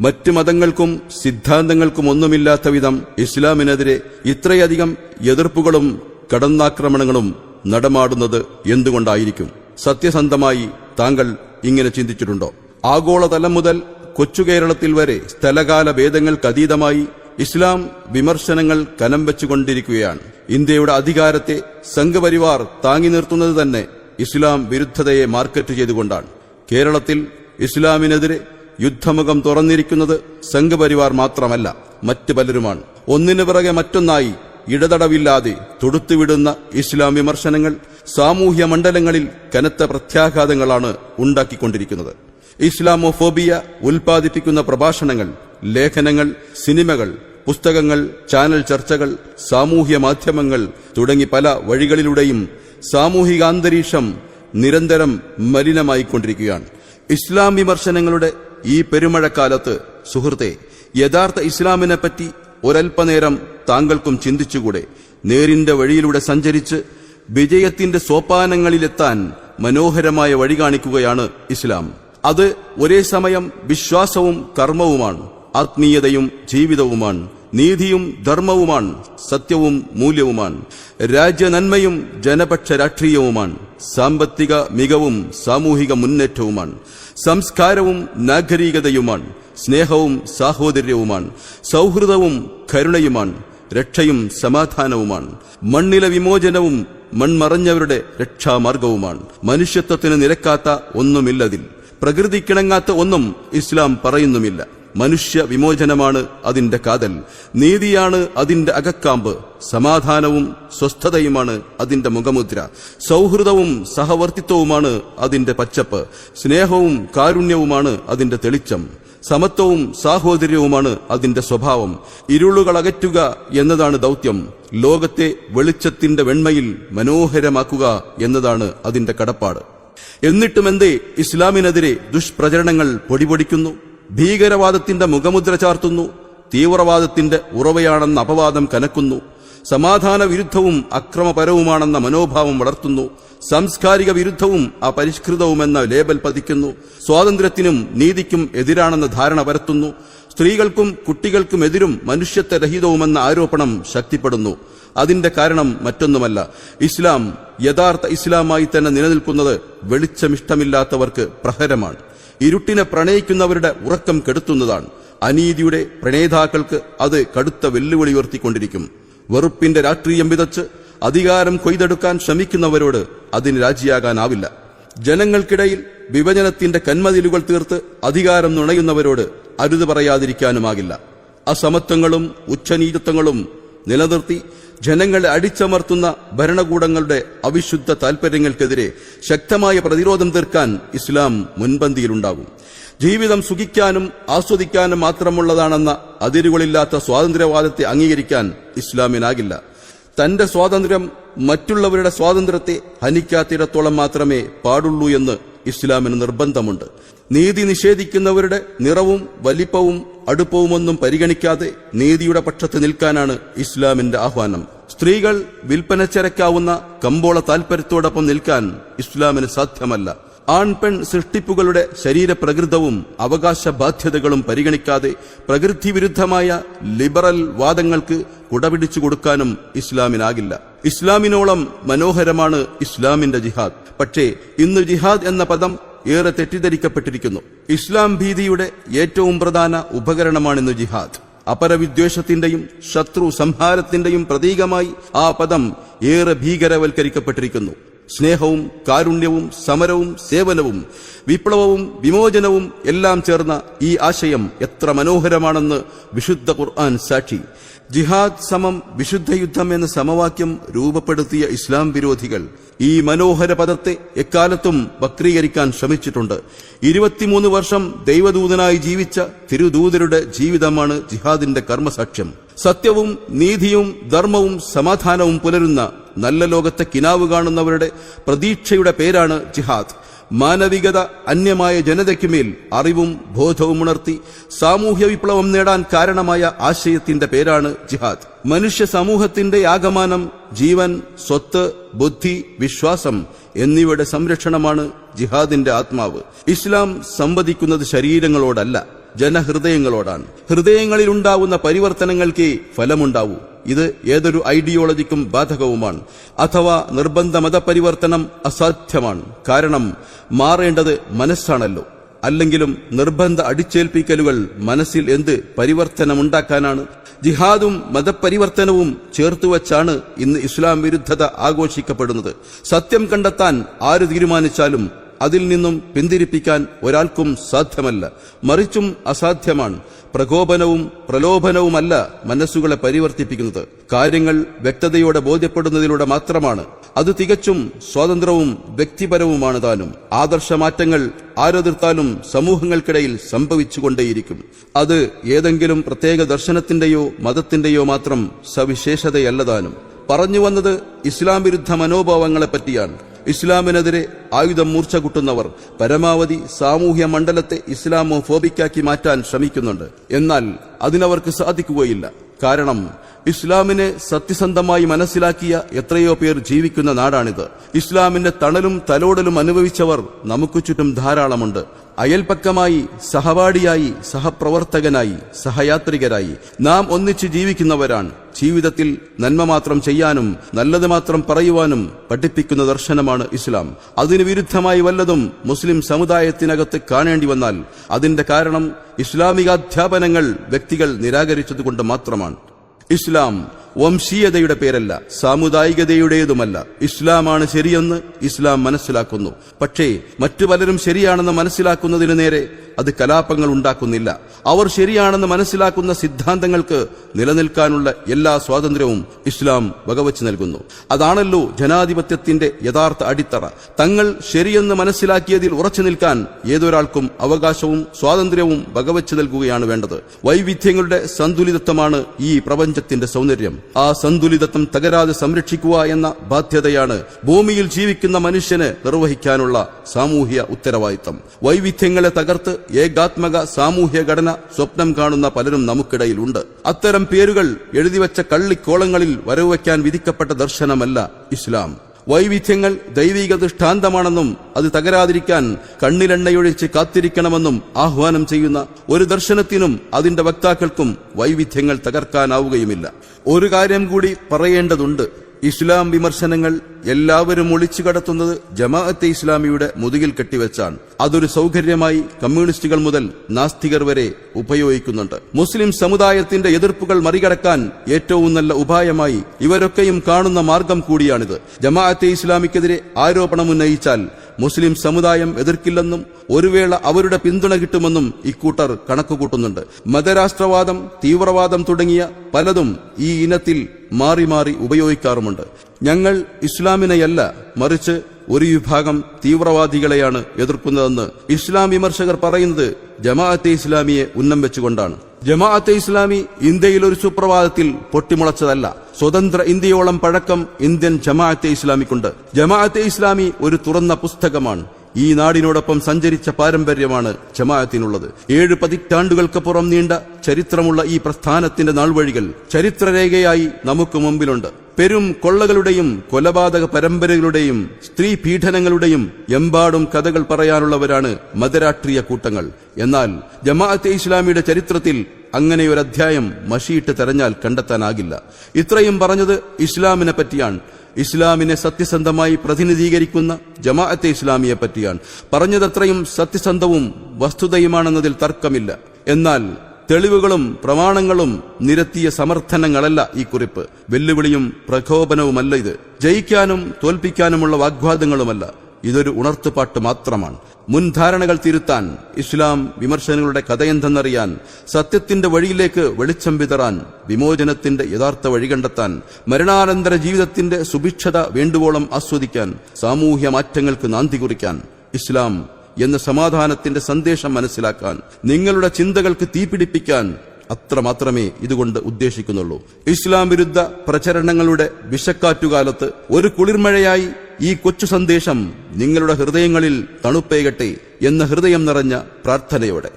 മറ്റ് മതങ്ങൾക്കും സിദ്ധാന്തങ്ങൾക്കും ഒന്നുമില്ലാത്ത വിധം ഇസ്ലാമിനെതിരെ ഇത്രയധികം എതിർപ്പുകളും കടന്നാക്രമണങ്ങളും നടമാടുന്നത് എന്തുകൊണ്ടായിരിക്കും? സത്യസന്ധമായി താങ്കൾ ഇങ്ങനെ ചിന്തിച്ചിട്ടുണ്ടോ? ആഗോളതലം മുതൽ കൊച്ചു കേരളത്തിൽ വരെ സ്ഥലകാല ഭേദങ്ങൾക്കതീതമായി ഇസ്ലാം വിമർശനങ്ങൾ കനം വെച്ചുകൊണ്ടിരിക്കുകയാണ്. ഇന്ത്യയുടെ അധികാരത്തെ സംഘപരിവാർ താങ്ങി നിർത്തുന്നത് തന്നെ ഇസ്ലാം വിരുദ്ധതയെ മാർക്കറ്റ് ചെയ്തുകൊണ്ടാണ്. കേരളത്തിൽ ഇസ്ലാമിനെതിരെ യുദ്ധമുഖം തുറന്നിരിക്കുന്നത് സംഘപരിവാർ മാത്രമല്ല മറ്റു പലരുമാണ്. ഒന്നിനു പിറകെ മറ്റൊന്നായി ഇടതടവില്ലാതെ തൊടുത്തുവിടുന്ന ഇസ്ലാം വിമർശനങ്ങൾ സാമൂഹ്യ മണ്ഡലങ്ങളിൽ കനത്ത പ്രത്യാഘാതങ്ങളാണ് ഉണ്ടാക്കിക്കൊണ്ടിരിക്കുന്നത്. ഇസ്ലാമോഫോബിയ ഉൽപ്പാദിപ്പിക്കുന്ന പ്രഭാഷണങ്ങൾ ലേഖനങ്ങൾ സിനിമകൾ പുസ്തകങ്ങൾ ചാനൽ ചർച്ചകൾ സാമൂഹ്യ മാധ്യമങ്ങൾ തുടങ്ങി പല വഴികളിലൂടെയും സാമൂഹിക അന്തരീക്ഷം നിരന്തരം മലിനമായിക്കൊണ്ടിരിക്കുകയാണ്. ഇസ്ലാം വിമർശനങ്ങളുടെ ഈ പെരുമഴക്കാലത്ത് സുഹൃത്തെ യഥാർത്ഥ ഇസ്ലാമിനെ പറ്റി ഒരൽപ്പനേരം താങ്കൾക്കും ചിന്തിച്ചുകൂടെ. നേരിന്റെ വഴിയിലൂടെ സഞ്ചരിച്ച് വിജയത്തിന്റെ സോപാനങ്ങളിലെത്താൻ മനോഹരമായ വഴി കാണിക്കുകയാണ് ഇസ്ലാം. അത് ഒരേ സമയം വിശ്വാസവും കർമ്മവുമാണ് ആത്മീയതയും ജീവിതവുമാണ്. നീതിയും ധർമ്മവുമാണ് സത്യവും മൂല്യവുമാണ്. രാജ്യനന്മയും ജനപക്ഷ രാഷ്ട്രീയവുമാണ്. സാമ്പത്തിക മികവും സാമൂഹിക മുന്നേറ്റവുമാണ്. സംസ്കാരവും നാഗരികതയുമാണ്. സ്നേഹവും സാഹോദര്യവുമാണ്. സൗഹൃദവും കരുണയുമാണ്. രക്ഷയും സമാധാനവുമാണ്. മണ്ണിലെ വിമോചനവും മൺമറഞ്ഞവരുടെ രക്ഷാമാർഗവുമാണ്. മനുഷ്യത്വത്തിന് നിരക്കാത്ത ഒന്നുമില്ലതിൽ. പ്രകൃതിക്കിണങ്ങാത്ത ഒന്നും ഇസ്ലാം പറയുന്നുമില്ല. മനുഷ്യ വിമോചനമാണ് അതിന്റെ കാതൽ. നീതിയാണ് അതിന്റെ അകക്കാമ്പ്. സമാധാനവും സ്വസ്ഥതയുമാണ് അതിന്റെ മുഖമുദ്ര. സൗഹൃദവും സഹവർത്തിത്വവുമാണ് അതിന്റെ പച്ചപ്പ്. സ്നേഹവും കാരുണ്യവുമാണ് അതിന്റെ തെളിച്ചം. സമത്വവും സാഹോദര്യവുമാണ് അതിന്റെ സ്വഭാവം. ഇരുളുകൾ അകറ്റുക എന്നതാണ് ദൗത്യം. ലോകത്തെ വെളിച്ചത്തിന്റെ വെണ്മയിൽ മനോഹരമാക്കുക എന്നതാണ് അതിന്റെ കടപ്പാട്. എന്നിട്ടുമെന്തേ ഇസ്ലാമിനെതിരെ ദുഷ്പ്രചരണങ്ങൾ പൊടിപൊടിക്കുന്നു? ഭീകരവാദത്തിന്റെ മുഖമുദ്ര ചാർത്തുന്നു തീവ്രവാദത്തിന്റെ ഉറവയാണെന്ന അപവാദം കനക്കുന്നു സമാധാന വിരുദ്ധവും അക്രമപരവുമാണെന്ന മനോഭാവം വളർത്തുന്നു സാംസ്കാരിക വിരുദ്ധവും അപരിഷ്കൃതവുമെന്ന ലേബൽ പതിക്കുന്നു സ്വാതന്ത്ര്യത്തിനും നീതിക്കും എതിരാണെന്ന ധാരണ പരത്തുന്നു സ്ത്രീകൾക്കും കുട്ടികൾക്കും എതിരും മനുഷ്യത്വരഹിതവുമെന്ന ആരോപണം ശക്തിപ്പെടുന്നു. അതിന്റെ കാരണം മറ്റൊന്നുമല്ല. ഇസ്ലാം യഥാർത്ഥ ഇസ്ലാമായി തന്നെ നിലനിൽക്കുന്നത് വെളിച്ചമിഷ്ടമില്ലാത്തവർക്ക് പ്രഹരമാണ്. ഇരുട്ടിനെ പ്രണയിക്കുന്നവരുടെ ഉറക്കം കെടുത്തുന്നതാണ്. അനീതിയുടെ പ്രണേതാക്കൾക്ക് അത് കടുത്ത വെല്ലുവിളി ഉയർത്തിക്കൊണ്ടിരിക്കും. വെറുപ്പിന്റെ രാഷ്ട്രീയം വിതച്ച് അധികാരം കൊയ്തെടുക്കാൻ ശ്രമിക്കുന്നവരോട് അതിന് രാജിയാകാനാവില്ല. ജനങ്ങൾക്കിടയിൽ വിഭജനത്തിന്റെ കന്മതിലുകൾ തീർത്ത് അധികാരം നുണയുന്നവരോട് അരുത് പറയാതിരിക്കാനുമാകില്ല. അസമത്വങ്ങളും ഉച്ചനീചത്വങ്ങളും നിലനിർത്തി ജനങ്ങളെ അടിച്ചമർത്തുന്ന ഭരണകൂടങ്ങളുടെ അവിശുദ്ധ താൽപര്യങ്ങൾക്കെതിരെ ശക്തമായ പ്രതിരോധം തീർക്കാൻ ഇസ്ലാം മുൻപന്തിയിലുണ്ടാകും. ജീവിതം സുഖിക്കാനും ആസ്വദിക്കാനും മാത്രമുള്ളതാണെന്ന അതിരുകളില്ലാത്ത സ്വാതന്ത്ര്യവാദത്തെ അംഗീകരിക്കാൻ ഇസ്ലാമിനാകില്ല. തന്റെ സ്വാതന്ത്ര്യം മറ്റുള്ളവരുടെ സ്വാതന്ത്ര്യത്തെ ഹനിക്കാത്തിടത്തോളം മാത്രമേ പാടുള്ളൂ എന്ന് ഇസ്ലാമിന് നിർബന്ധമുണ്ട്. നീതി നിഷേധിക്കുന്നവരുടെ നിറവും വലിപ്പവും അടുപ്പവുമൊന്നും പരിഗണിക്കാതെ നീതിയുടെ പക്ഷത്ത് നിൽക്കാനാണ് ഇസ്ലാമിന്റെ ആഹ്വാനം. സ്ത്രീകൾ വിൽപ്പന ചരക്കാവുന്ന കമ്പോള താൽപര്യത്തോടൊപ്പം നിൽക്കാൻ ഇസ്ലാമിന് സാധ്യമല്ല. ആൺ പെൺ സൃഷ്ടിപ്പുകളുടെ ശരീരപ്രകൃതവും അവകാശ ബാധ്യതകളും പരിഗണിക്കാതെ പ്രകൃതി വിരുദ്ധമായ ലിബറൽ വാദങ്ങൾക്ക് കുടപിടിച്ചു കൊടുക്കാനും ഇസ്ലാമിനാകില്ല. ഇസ്ലാമിനോളം മനോഹരമാണ് ഇസ്ലാമിന്റെ ജിഹാദ്. പക്ഷേ ഇന്ന് ജിഹാദ് എന്ന പദം ഏറെ തെറ്റിദ്ധരിക്കപ്പെട്ടിരിക്കുന്നു. ഇസ്ലാം ഭീതിയുടെ ഏറ്റവും പ്രധാന ഉപകരണമാണിന്ന് ജിഹാദ്. അപരവിദ്വേഷത്തിന്റെയും ശത്രു സംഹാരത്തിന്റെയും പ്രതീകമായി ആ പദം ഏറെ ഭീകരവൽക്കരിക്കപ്പെട്ടിരിക്കുന്നു. സ്നേഹവും കാരുണ്യവും സമരവും സേവനവും വിപ്ലവവും വിമോചനവും എല്ലാം ചേർന്ന ഈ ആശയം എത്ര മനോഹരമാണെന്ന് വിശുദ്ധ ഖുർആൻ സാക്ഷി. ജിഹാദ് സമം വിശുദ്ധ യുദ്ധം എന്ന സമവാക്യം രൂപപ്പെടുത്തിയ ഇസ്ലാം വിരോധികൾ ഈ മനോഹര പദത്തെ എക്കാലത്തും വക്രീകരിക്കാൻ ശ്രമിച്ചിട്ടുണ്ട്. ഇരുപത്തിമൂന്ന് വർഷം ദൈവദൂതനായി ജീവിച്ച തിരുദൂതരുടെ ജീവിതമാണ് ജിഹാദിന്റെ കർമ്മസാക്ഷ്യം. സത്യവും നീതിയും ധർമ്മവും സമാധാനവും പുലരുന്ന നല്ല ലോകത്തെ കിനാവ് കാണുന്നവരുടെ പ്രതീക്ഷയുടെ പേരാണ് ജിഹാദ്. മാനവികത അന്യമായ ജനതയ്ക്കുമേൽ അറിവും ബോധവും ഉണർത്തി സാമൂഹ്യ വിപ്ലവം നേടാൻ കാരണമായ ആശയത്തിന്റെ പേരാണ് ജിഹാദ്. മനുഷ്യ സമൂഹത്തിന്റെ ആഗമാനം ജീവൻ സ്വത്ത് ബുദ്ധി വിശ്വാസം എന്നിവയുടെ സംരക്ഷണമാണ് ജിഹാദിന്റെ ആത്മാവ്. ഇസ്ലാം സംവദിക്കുന്നത് ശരീരങ്ങളോടല്ല ജനഹൃദയങ്ങളോടാണ്. ഹൃദയങ്ങളിൽ ഉണ്ടാവുന്ന പരിവർത്തനങ്ങൾക്ക് ഫലമുണ്ടാവൂ. ഇത് ഏതൊരു ഐഡിയോളജിക്കും ബാധകവുമാണ്. അഥവാ നിർബന്ധ മതപരിവർത്തനം അസാധ്യമാണ്. കാരണം മാറേണ്ടത് മനസ്സാണല്ലോ. അല്ലെങ്കിലും നിർബന്ധ അടിച്ചേൽപ്പിക്കലുകൾ മനസ്സിൽ എന്ത് പരിവർത്തനമുണ്ടാക്കാനാണ്? ജിഹാദും മതപരിവർത്തനവും ചേർത്തുവച്ചാണ് ഇന്ന് ഇസ്ലാം വിരുദ്ധത ആഘോഷിക്കപ്പെടുന്നത്. സത്യം കണ്ടെത്താൻ ആര് തീരുമാനിച്ചാലും അതിൽ നിന്നും പിന്തിരിപ്പിക്കാൻ ഒരാൾക്കും സാധ്യമല്ല. മറിച്ചും അസാധ്യമാണ്. പ്രകോപനവും പ്രലോഭനവുമല്ല മനസ്സുകളെ പരിവർത്തിപ്പിക്കുന്നത്. കാര്യങ്ങൾ വ്യക്തതയോടെ ബോധ്യപ്പെടുന്നതിലൂടെ മാത്രമാണ്. അത് തികച്ചും സ്വാതന്ത്ര്യവും വ്യക്തിപരവുമാണ് താനും. ആദർശമാറ്റങ്ങൾ ആരോതിർത്താലും സമൂഹങ്ങൾക്കിടയിൽ സംഭവിച്ചുകൊണ്ടേയിരിക്കും. അത് ഏതെങ്കിലും പ്രത്യേക ദർശനത്തിന്റെയോ മതത്തിന്റെയോ മാത്രം സവിശേഷതയല്ല താനും. പറഞ്ഞു വന്നത് ഇസ്ലാം വിരുദ്ധ മനോഭാവങ്ങളെ പറ്റിയാണ്. ഇസ്ലാമിനെതിരെ ആയുധം മൂർച്ച കൂട്ടുന്നവർ പരമാവധി സാമൂഹ്യ മണ്ഡലത്തെ ഇസ്ലാമോ ഫോബിക്കാക്കി മാറ്റാൻ ശ്രമിക്കുന്നുണ്ട്. എന്നാൽ അതിനവർക്ക് സാധിക്കുകയില്ല. കാരണം ഇസ്ലാമിനെ സത്യസന്ധമായി മനസ്സിലാക്കിയ എത്രയോ പേർ ജീവിക്കുന്ന നാടാണിത്. ഇസ്ലാമിന്റെ തണലും തലോടലും അനുഭവിച്ചവർ നമുക്ക് ചുറ്റും ധാരാളമുണ്ട്. അയൽപക്കമായി സഹപാഠിയായി സഹപ്രവർത്തകനായി സഹയാത്രികരായി നാം ഒന്നിച്ച് ജീവിക്കുന്നവരാണ്. ജീവിതത്തിൽ നന്മ മാത്രം ചെയ്യാനും നല്ലത് മാത്രം പറയുവാനും പഠിപ്പിക്കുന്ന ദർശനമാണ് ഇസ്ലാം. അതിന് വിരുദ്ധമായി വല്ലതും മുസ്ലിം സമുദായത്തിനകത്ത് കാണേണ്ടി വന്നാൽ അതിന്റെ കാരണം ഇസ്ലാമിക ഇസ്ലാമികാധ്യാപനങ്ങൾ വ്യക്തികൾ നിരാകരിച്ചതുകൊണ്ട് മാത്രമാണ്. ഇസ്ലാം വംശീയതയുടെ പേരല്ല സാമുദായികതയുടേതുമല്ല. ഇസ്ലാമാണ് ശരിയെന്ന് ഇസ്ലാം മനസ്സിലാക്കുന്നു. പക്ഷേ മറ്റു പലരും ശരിയാണെന്ന് മനസ്സിലാക്കുന്നതിന് നേരെ അത് കലാപങ്ങൾ ഉണ്ടാക്കുന്നില്ല. അവർ ശരിയാണെന്ന് മനസ്സിലാക്കുന്ന സിദ്ധാന്തങ്ങൾക്ക് നിലനിൽക്കാനുള്ള എല്ലാ സ്വാതന്ത്ര്യവും ഇസ്ലാം വകവച്ച് നൽകുന്നു. അതാണല്ലോ ജനാധിപത്യത്തിന്റെ യഥാർത്ഥ അടിത്തറ. തങ്ങൾ ശരിയെന്ന് മനസ്സിലാക്കിയതിൽ ഉറച്ചു നിൽക്കാൻ ഏതൊരാൾക്കും അവകാശവും സ്വാതന്ത്ര്യവും വകവച്ച് നൽകുകയാണ് വേണ്ടത്. വൈവിധ്യങ്ങളുടെ സന്തുലിതത്വമാണ് ഈ പ്രപഞ്ചത്തിന്റെ സൗന്ദര്യം. ആ സന്തുലിതത്വം തകരാതെ സംരക്ഷിക്കുക എന്ന ബാധ്യതയാണ് ഭൂമിയിൽ ജീവിക്കുന്ന മനുഷ്യന് നിർവഹിക്കാനുള്ള സാമൂഹ്യ ഉത്തരവാദിത്തം വൈവിധ്യങ്ങളെ തകർത്ത് ഏകാത്മക സാമൂഹ്യ ഘടന സ്വപ്നം കാണുന്ന പലരും നമുക്കിടയിലുണ്ട്. അത്തരം പേരുകൾ എഴുതിവച്ച കള്ളിക്കോളങ്ങളിൽ വരവ് വയ്ക്കാൻ വിധിക്കപ്പെട്ട ദർശനമല്ല ഇസ്ലാം. വൈവിധ്യങ്ങൾ ദൈവിക ദൃഷ്ടാന്തമാണെന്നും അത് തകരാതിരിക്കാൻ കണ്ണിലെണ്ണയൊഴിച്ച് കാത്തിരിക്കണമെന്നും ആഹ്വാനം ചെയ്യുന്ന ഒരു ദർശനത്തിനും അതിന്റെ വക്താക്കൾക്കും വൈവിധ്യങ്ങൾ തകർക്കാനാവുകയുമില്ല. ഒരു കാര്യം കൂടി പറയേണ്ടതുണ്ട്. ഇസ്ലാം വിമർശനങ്ങൾ എല്ലാവരും ഒളിച്ചു കടത്തുന്നത് ജമാഅത്തെ ഇസ്ലാമിയുടെ മുതുകിൽ കെട്ടിവെച്ചാണ്. അതൊരു സൗകര്യമായി കമ്മ്യൂണിസ്റ്റുകൾ മുതൽ നാസ്തികർ വരെ ഉപയോഗിക്കുന്നുണ്ട്. മുസ്ലിം സമുദായത്തിന്റെ എതിർപ്പുകൾ മറികടക്കാൻ ഏറ്റവും നല്ല ഉപായമായി ഇവരൊക്കെയും കാണുന്ന മാർഗം കൂടിയാണിത്. ജമാഅത്തെ ഇസ്ലാമിക്കെതിരെ ആരോപണമുന്നയിച്ചാൽ മുസ്ലിം സമുദായം എതിർക്കില്ലെന്നും ഒരുവേള അവരുടെ പിന്തുണ കിട്ടുമെന്നും ഇക്കൂട്ടർ കണക്കുകൂട്ടുന്നുണ്ട്. മതരാഷ്ട്രവാദം തീവ്രവാദം തുടങ്ങിയ പലതും ഈ ഇനത്തിൽ മാറി മാറി ഉപയോഗിക്കാറുമുണ്ട്. ഞങ്ങൾ ഇസ്ലാമിനെയല്ല മറിച്ച് ഒരു വിഭാഗം തീവ്രവാദികളെയാണ് എതിർക്കുന്നതെന്ന് ഇസ്ലാം വിമർശകർ പറയുന്നത് ജമാഅത്തെ ഇസ്ലാമിയെ ഉന്നം വെച്ചുകൊണ്ടാണ്. ജമാഅത്തെ ഇസ്ലാമി ഇന്ത്യയിൽ ഒരു സുപ്രഭാതത്തിൽ പൊട്ടിമുളച്ചതല്ല. സ്വതന്ത്ര ഇന്ത്യയോളം പഴക്കം ഇന്ത്യൻ ജമാഅത്തെ ഇസ്ലാമിക്കുണ്ട്. ജമാഅത്തെ ഇസ്ലാമി ഒരു തുറന്ന പുസ്തകമാണ്. ഈ നാടിനോടൊപ്പം സഞ്ചരിച്ച പാരമ്പര്യമാണ് ജമാഅത്തിനുള്ളത്. ഏഴ് പതിറ്റാണ്ടുകൾക്കപ്പുറം നീണ്ട ചരിത്രമുള്ള ഈ പ്രസ്ഥാനത്തിന്റെ നാൾവഴികൾ ചരിത്രരേഖയായി നമുക്ക് മുമ്പിലുണ്ട്. പെരും കൊള്ളകളുടെയും കൊലപാതക പരമ്പരകളുടെയും സ്ത്രീ പീഡനങ്ങളുടെയും എമ്പാടും കഥകൾ പറയാനുള്ളവരാണ് മതരാഷ്ട്രീയ കൂട്ടങ്ങൾ. എന്നാൽ ജമാഅത്തെ ഇസ്ലാമിയുടെ ചരിത്രത്തിൽ അങ്ങനെ ഒരു അധ്യായം മഷിയിട്ട് തെരഞ്ഞാൽ കണ്ടെത്താനാകില്ല. ഇത്രയും പറഞ്ഞത് ഇസ്ലാമിനെ പറ്റിയാണ്. ഇസ്ലാമിനെ സത്യസന്ധമായി പ്രതിനിധീകരിക്കുന്ന ജമാഅത്തെ ഇസ്ലാമിയെ പറ്റിയാണ്. പറഞ്ഞതത്രയും സത്യസന്ധവും വസ്തുതയുമാണെന്നതിൽ തർക്കമില്ല. എന്നാൽ തെളിവുകളും പ്രമാണങ്ങളും നിരത്തിയ സമർത്ഥനങ്ങളല്ല ഈ കുറിപ്പ്. വെല്ലുവിളിയും പ്രകോപനവുമല്ല ഇത്. ജയിക്കാനും തോൽപ്പിക്കാനുമുള്ള വാഗ്വാദങ്ങളുമല്ല. ഇതൊരു ഉണർത്തുപാട്ട് മാത്രമാണ്. മുൻധാരണകൾ തിരുത്താൻ ഇസ്ലാം വിമർശനങ്ങളുടെ കഥയെന്തെന്നറിയാൻ സത്യത്തിന്റെ വഴിയിലേക്ക് വെളിച്ചം വിതറാൻ വിമോചനത്തിന്റെ യഥാർത്ഥ വഴി കണ്ടെത്താൻ മരണാനന്തര ജീവിതത്തിന്റെ സുഭിക്ഷത വേണ്ടുവോളം ആസ്വദിക്കാൻ സാമൂഹ്യ മാറ്റങ്ങൾക്ക് നാന്തി കുറിക്കാൻ ഇസ്ലാം എന്ന സമാധാനത്തിന്റെ സന്ദേശം മനസ്സിലാക്കാൻ നിങ്ങളുടെ ചിന്തകൾക്ക് തീപിടിപ്പിക്കാൻ അത്ര അത്രമാത്രമേ ഇതുകൊണ്ട് ഉദ്ദേശിക്കുന്നുള്ളൂ. ഇസ്ലാം വിരുദ്ധ പ്രചരണങ്ങളുടെ വിഷക്കാറ്റുകാലത്ത് ഒരു കുളിർമഴയായി ഈ കൊച്ചു സന്ദേശം നിങ്ങളുടെ ഹൃദയങ്ങളിൽ തണുപ്പേകട്ടെ എന്ന ഹൃദയം നിറഞ്ഞ പ്രാർത്ഥനയോടെ.